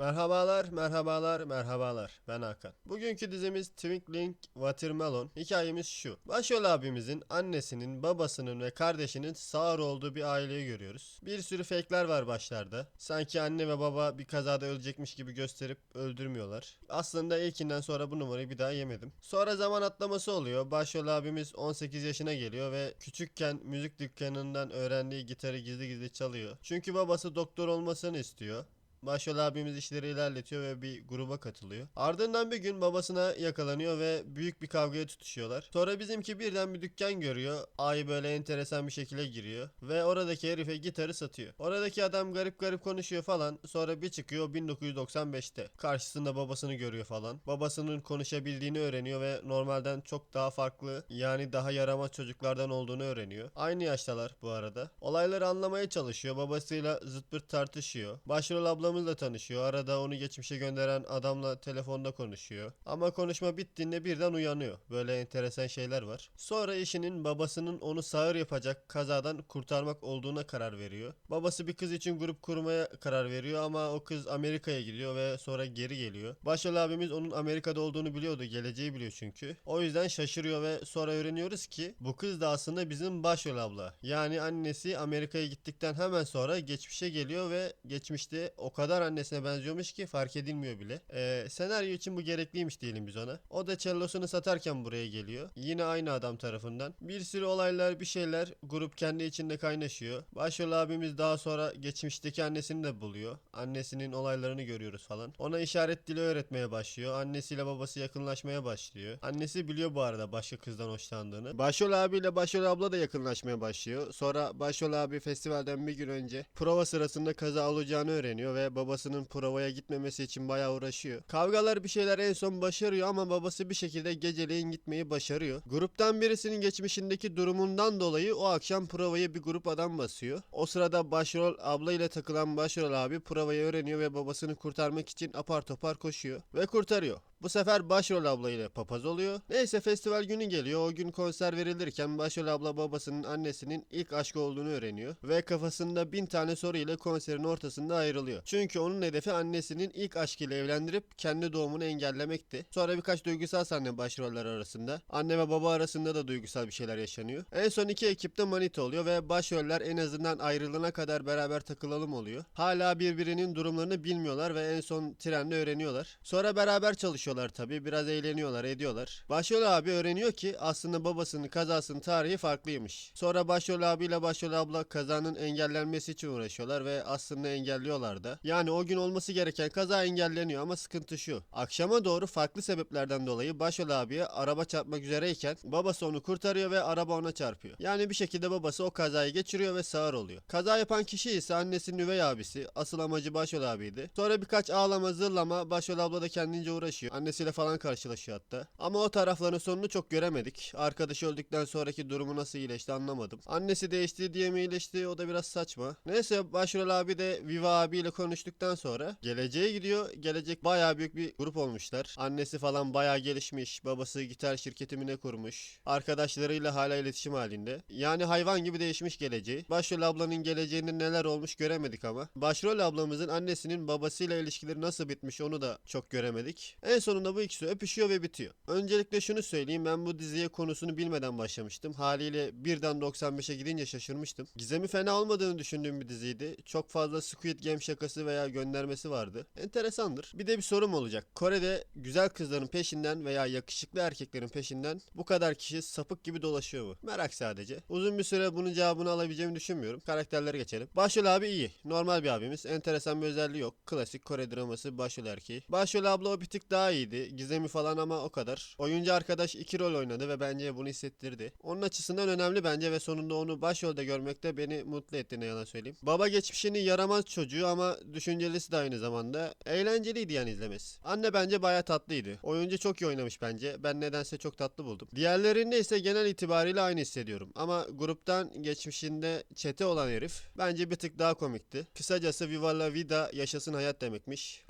Merhabalar, merhabalar, merhabalar. Ben Hakan. Bugünkü dizimiz Twinkling Watermelon. Hikayemiz şu. Başrol abimizin annesinin, babasının ve kardeşinin sağır olduğu bir aileyi görüyoruz. Bir sürü fake'ler var başlarda. Sanki anne ve baba bir kazada ölecekmiş gibi gösterip öldürmüyorlar. Aslında ilkinden sonra bu numarayı bir daha yemedim. Sonra zaman atlaması oluyor. Başrol abimiz 18 yaşına geliyor ve küçükken müzik dükkanından öğrendiği gitarı gizli gizli çalıyor. Çünkü babası doktor olmasını istiyor. Başrol abimiz işleri ilerletiyor ve bir gruba katılıyor. Ardından bir gün babasına yakalanıyor ve büyük bir kavgaya tutuşuyorlar. Sonra bizimki birden bir dükkan görüyor. Ay böyle enteresan bir şekilde giriyor. Ve oradaki herife gitarı satıyor. Oradaki adam garip garip konuşuyor falan. Sonra bir çıkıyor 1995'te. Karşısında babasını görüyor falan. Babasının konuşabildiğini öğreniyor ve normalden çok daha farklı yani daha yaramaz çocuklardan olduğunu öğreniyor. Aynı yaştalar bu arada. Olayları anlamaya çalışıyor. Babasıyla zıt pırt tartışıyor. Başrol ablamızla tanışıyor. Arada onu geçmişe gönderen adamla telefonda konuşuyor. Ama konuşma bittiğinde birden uyanıyor. Böyle enteresan şeyler var. Sonra işinin babasının onu sağır yapacak kazadan kurtarmak olduğuna karar veriyor. Babası bir kız için grup kurmaya karar veriyor ama o kız Amerika'ya gidiyor ve sonra geri geliyor. Başrol abimiz onun Amerika'da olduğunu biliyordu. Geleceği biliyor çünkü. O yüzden şaşırıyor ve sonra öğreniyoruz ki bu kız da aslında bizim başrol abla. Yani annesi Amerika'ya gittikten hemen sonra geçmişe geliyor ve geçmişte o kadar annesine benziyormuş ki fark edilmiyor bile. Ee, senaryo için bu gerekliymiş diyelim biz ona. O da cellosunu satarken buraya geliyor. Yine aynı adam tarafından. Bir sürü olaylar bir şeyler grup kendi içinde kaynaşıyor. Başrol abimiz daha sonra geçmişteki annesini de buluyor. Annesinin olaylarını görüyoruz falan. Ona işaret dili öğretmeye başlıyor. Annesiyle babası yakınlaşmaya başlıyor. Annesi biliyor bu arada başka kızdan hoşlandığını. Başrol abiyle başrol abla da yakınlaşmaya başlıyor. Sonra başrol abi festivalden bir gün önce prova sırasında kaza olacağını öğreniyor ve babasının provaya gitmemesi için bayağı uğraşıyor. Kavgalar bir şeyler en son başarıyor ama babası bir şekilde geceleyin gitmeyi başarıyor. Gruptan birisinin geçmişindeki durumundan dolayı o akşam provayı bir grup adam basıyor. O sırada başrol abla ile takılan başrol abi provayı öğreniyor ve babasını kurtarmak için apar topar koşuyor ve kurtarıyor. Bu sefer başrol abla ile papaz oluyor. Neyse festival günü geliyor. O gün konser verilirken başrol abla babasının annesinin ilk aşkı olduğunu öğreniyor. Ve kafasında bin tane soru ile konserin ortasında ayrılıyor. Çünkü onun hedefi annesinin ilk aşkıyla evlendirip kendi doğumunu engellemekti. Sonra birkaç duygusal sahne başroller arasında. Anne ve baba arasında da duygusal bir şeyler yaşanıyor. En son iki ekipte manita oluyor ve başroller en azından ayrılana kadar beraber takılalım oluyor. Hala birbirinin durumlarını bilmiyorlar ve en son trende öğreniyorlar. Sonra beraber çalışıyorlar tabi. Biraz eğleniyorlar, ediyorlar. Başrol abi öğreniyor ki aslında babasının kazasının tarihi farklıymış. Sonra başrol abiyle başrol abla kazanın engellenmesi için uğraşıyorlar ve aslında engelliyorlar da. Yani o gün olması gereken kaza engelleniyor ama sıkıntı şu. Akşama doğru farklı sebeplerden dolayı başrol abiye araba çarpmak üzereyken babası onu kurtarıyor ve araba ona çarpıyor. Yani bir şekilde babası o kazayı geçiriyor ve sağır oluyor. Kaza yapan kişi ise annesinin üvey abisi. Asıl amacı başrol abiydi. Sonra birkaç ağlama zırlama başrol abla da kendince uğraşıyor. Annesiyle falan karşılaşıyor hatta. Ama o tarafların sonunu çok göremedik. Arkadaşı öldükten sonraki durumu nasıl iyileşti anlamadım. Annesi değişti diye mi iyileşti o da biraz saçma. Neyse başrol abi de Viva abiyle konuştuktan sonra geleceğe gidiyor. Gelecek bayağı büyük bir grup olmuşlar. Annesi falan bayağı gelişmiş. Babası gitar şirketi mi ne kurmuş. Arkadaşlarıyla hala iletişim halinde. Yani hayvan gibi değişmiş geleceği. Başrol ablanın geleceğinde neler olmuş göremedik ama. Başrol ablamızın annesinin babasıyla ilişkileri nasıl bitmiş onu da çok göremedik. En sonunda bu ikisi öpüşüyor ve bitiyor. Öncelikle şunu söyleyeyim ben bu diziye konusunu bilmeden başlamıştım. Haliyle birden 95'e gidince şaşırmıştım. Gizemi fena olmadığını düşündüğüm bir diziydi. Çok fazla Squid Game şakası veya göndermesi vardı. Enteresandır. Bir de bir sorum olacak. Kore'de güzel kızların peşinden veya yakışıklı erkeklerin peşinden bu kadar kişi sapık gibi dolaşıyor mu? Merak sadece. Uzun bir süre bunun cevabını alabileceğimi düşünmüyorum. Karakterlere geçelim. Başrol abi iyi. Normal bir abimiz. Enteresan bir özelliği yok. Klasik Kore draması başrol erkeği. Başrol abla o bir tık daha iyiydi. Gizemi falan ama o kadar. Oyuncu arkadaş iki rol oynadı ve bence bunu hissettirdi. Onun açısından önemli bence ve sonunda onu başrolde görmek de beni mutlu etti ne yalan söyleyeyim. Baba geçmişini yaramaz çocuğu ama düşüncelisi de aynı zamanda. Eğlenceliydi yani izlemesi. Anne bence baya tatlıydı. Oyuncu çok iyi oynamış bence. Ben nedense çok tatlı buldum. Diğerlerinde ise genel itibariyle aynı hissediyorum. Ama gruptan geçmişinde çete olan herif bence bir tık daha komikti. Kısacası Viva la vida yaşasın hayat demekmiş.